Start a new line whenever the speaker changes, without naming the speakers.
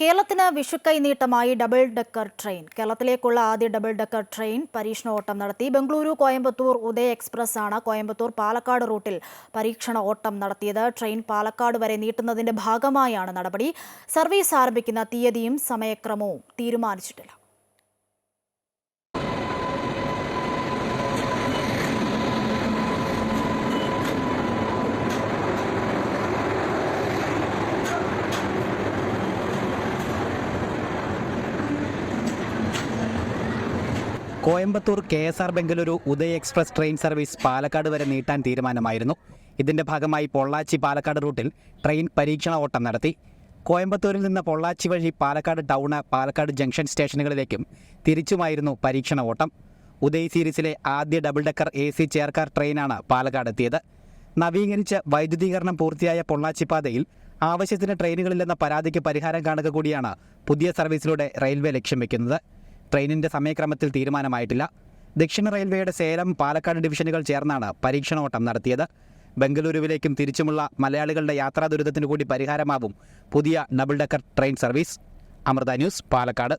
കേരളത്തിന് വിഷുക്കൈ നീട്ടമായി ഡബിൾ ഡെക്കർ ട്രെയിൻ. കേരളത്തിലേക്കുള്ള ആദ്യ ഡബിൾ ഡെക്കർ ട്രെയിൻ പരീക്ഷണ ഓട്ടം നടത്തി. ബംഗളൂരു കോയമ്പത്തൂർ ഉദയ എക്സ്പ്രസ് ആണ് കോയമ്പത്തൂർ പാലക്കാട് റൂട്ടിൽ പരീക്ഷണ ഓട്ടം നടത്തിയത്. ട്രെയിൻ പാലക്കാട് വരെ നീട്ടുന്നതിന്റെ ഭാഗമായാണ് നടപടി. സർവീസ് ആരംഭിക്കുന്ന തീയതിയും സമയക്രമവും തീരുമാനിച്ചിട്ടില്ല.
Coimbatore K S R Bengaluru Uday express train service Palakkad വരെ നീട്ടാൻ തീരുമാനമായിരുന്നു. ഇതിന്റെ ഭാഗമായി പൊള്ളാച്ചി പാലക്കാട് റൂട്ടിൽ ട്രെയിൻ പരീക്ഷണ ഓട്ടം നടത്തി. കോയമ്പത്തൂരിൽ നിന്ന് പൊള്ളാച്ചി വഴി പാലക്കാട് ടൗണ് പാലക്കാട് ജംഗ്ഷൻ സ്റ്റേഷനുകളിലേക്കും തിരിച്ചുമായിരുന്നു പരീക്ഷണ ഓട്ടം. ഉദയ് സീരീസിലെ ആദ്യ double decker A C chair car ട്രെയിനാണ് പാലക്കാട് എത്തിയത്. നവീകരിച്ച വൈദ്യുതീകരണം പൂർത്തിയായ പൊള്ളാച്ചി പാതയിൽ ആവശ്യത്തിന് ട്രെയിനുകളില്ലെന്ന പരാതിക്ക് പരിഹാരം കാണുക കൂടിയാണ് പുതിയ സർവീസിലൂടെ റെയിൽവേ ലക്ഷ്യം വെക്കുന്നത്. ട്രെയിനിന്റെ സമയക്രമത്തിൽ തീരുമാനമായിട്ടില്ല. ദക്ഷിണ റെയിൽവേയുടെ സേലം പാലക്കാട് ഡിവിഷനുകൾ ചേർന്നാണ് പരീക്ഷണോട്ടം നടത്തിയത്. ബംഗളൂരുവിലേക്കും തിരിച്ചുമുള്ള മലയാളികളുടെ യാത്രാ ദുരിതത്തിന് കൂടി പരിഹാരമാവും പുതിയ double decker train service. Amrita news Palakkad.